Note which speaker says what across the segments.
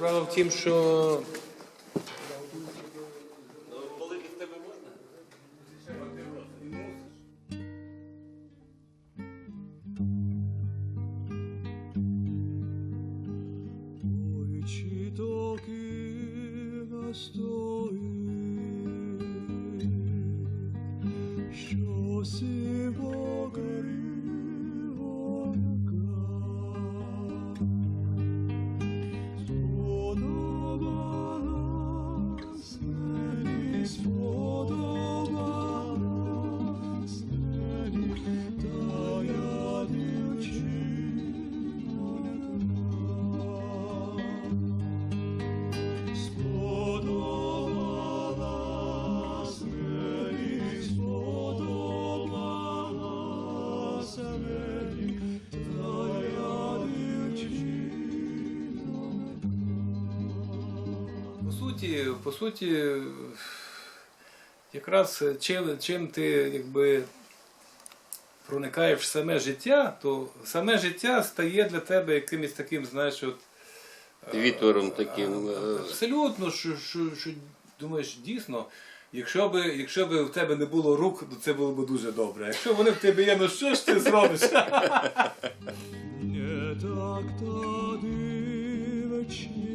Speaker 1: Справа в тім, що
Speaker 2: Очі
Speaker 1: суті, по суті, якраз чим, чим ти якби проникаєш в саме життя, то саме життя стає для тебе якимось таким, знаєш, от,
Speaker 3: Вітором таким. е,
Speaker 1: абсолютно, що, що, що думаєш, дійсно. Якщо би, якщо би в тебе не було рук, то це було б дуже добре. Якщо вони в тебе є, ну що ж ти зробиш?
Speaker 2: Nie tak ta dyweczina,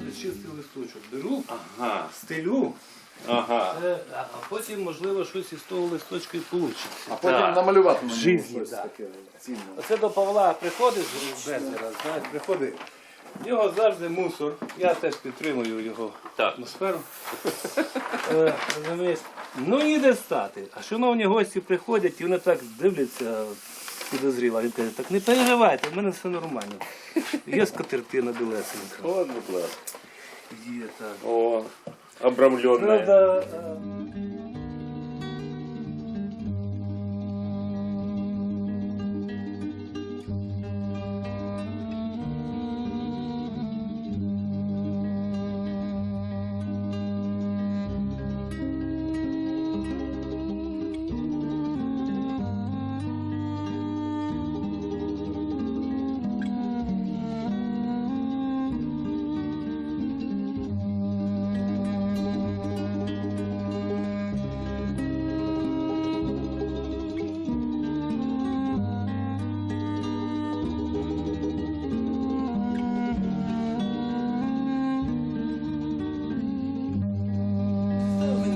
Speaker 1: Завжди чистий листочок беру,
Speaker 3: Ага.
Speaker 1: стелю,
Speaker 3: Ага.
Speaker 1: Це, а а потім, можливо, щось із того листочка і вийде.
Speaker 4: А потім
Speaker 3: Так.
Speaker 4: намалювати на ньому
Speaker 1: Жизнь,
Speaker 4: щось
Speaker 1: так.
Speaker 4: таке цінне.
Speaker 1: Оце до Павла з Безера, знаєш, приходить. В нього завжди мусор. Я теж підтримую його
Speaker 3: Так.
Speaker 1: атмосферу. Е, розумієш? Ну ніде стати. А шановні гості приходять і вони так дивляться підозріло. Він каже, так не переживайте, в мене все нормально. Є скатертина білесенька.
Speaker 3: От, будь ласка.
Speaker 1: Є так.
Speaker 3: О, обрамленная.
Speaker 1: Правда, е,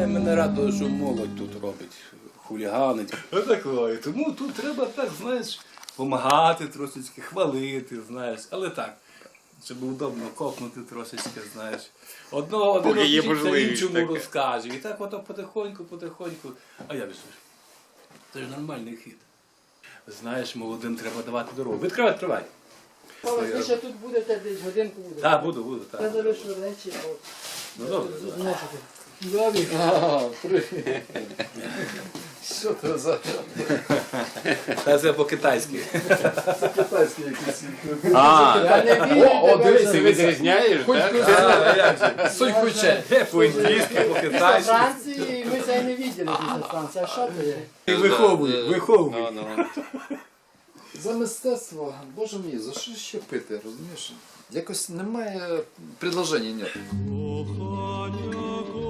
Speaker 1: Мене, мене радує, що молодь тут робить, хуліганить. Отакої. Тому тут треба так, знаєш, допомагати трошечки, хвалити, знаєш, але так. Щоб удобно копнути трошечки, знаєш. Одного один іншому
Speaker 3: таке.
Speaker 1: розкаже. І так ото потихоньку, потихоньку. А же ж? Це ж нормальний хід. Знаєш, молодим треба давати дорогу. Відкривай, відкривай.
Speaker 5: Павло, ви ще тут будете десь годинку будете?
Speaker 1: Так, буду, буду,
Speaker 5: Я
Speaker 1: так.
Speaker 5: залишу речі, бо
Speaker 1: Ну добре.
Speaker 5: Добре.
Speaker 4: А, привіт. Що це за
Speaker 1: Та це по-китайськи.
Speaker 4: китайські якісь?
Speaker 3: А,
Speaker 5: Я не вірю
Speaker 4: О,
Speaker 5: тебе.
Speaker 3: ти відрізняєш, так?
Speaker 1: Же?
Speaker 4: Суй.
Speaker 1: По-індійськи,
Speaker 5: Після
Speaker 1: по-китайськи.
Speaker 5: Франції ми це не виділи після Франції. А що то є?
Speaker 1: І виховуй,
Speaker 3: Е,
Speaker 1: виховуй.
Speaker 3: ну, ну.
Speaker 4: За мистецтво, боже мій, за що ще пити, розумієш? Якось немає предложення, ні.
Speaker 2: Кохання, кохання,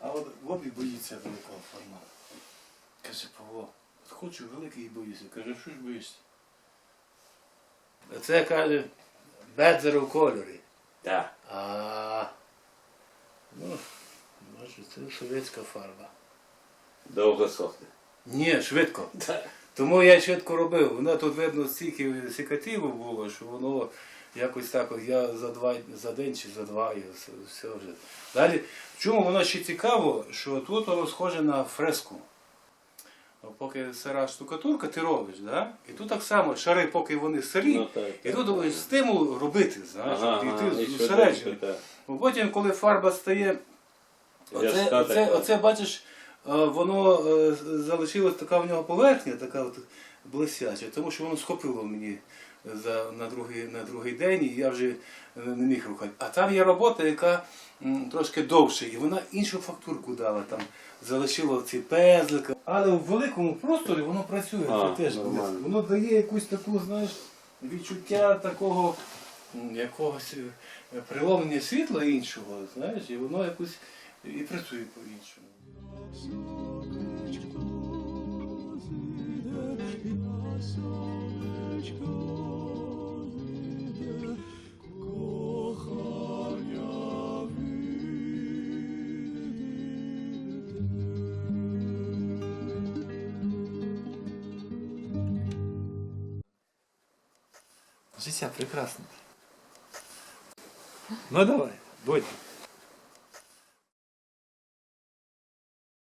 Speaker 2: А от Вові боїться великого формату. Каже, Павло, хочу великий і боюся. Каже, що ж боїшся? Це каже, бедзер у кольорі.
Speaker 3: Так.
Speaker 2: А ну, може, це совєтська фарба.
Speaker 3: Довго сохне.
Speaker 2: Ні, швидко. Тому я швидко робив. Воно тут видно стільки сікативу було, що воно якось так, я за два за день чи за два і все, все вже. Далі, в чому воно ще цікаво, що тут воно схоже на фреску. Ну, Поки сира штукатурка, ти робиш, да? і тут так само шари, поки вони сирі,
Speaker 3: Ну, так,
Speaker 2: і тут ось стимул робити, знаєш,
Speaker 3: Ага,
Speaker 2: і
Speaker 3: ага,
Speaker 2: ти зсереджений. Бо Потім, коли фарба стає, оце, оце, оце бачиш, е, воно е, залишилась така в нього поверхня, така от блисяча, тому що воно схопило мені за, на, другий, на другий день, і я вже не міг рухати. А там є робота, яка м, трошки довше, і вона іншу фактурку дала, там залишило ці пезлики. Але в великому просторі воно працює,
Speaker 3: А,
Speaker 2: це теж
Speaker 3: нормально.
Speaker 2: воно дає якусь таку, знаєш, відчуття такого м, якогось е, приломлення світла іншого, знаєш, і воно якось і працює по-іншому. Життя прекрасне. Ну давай, будь.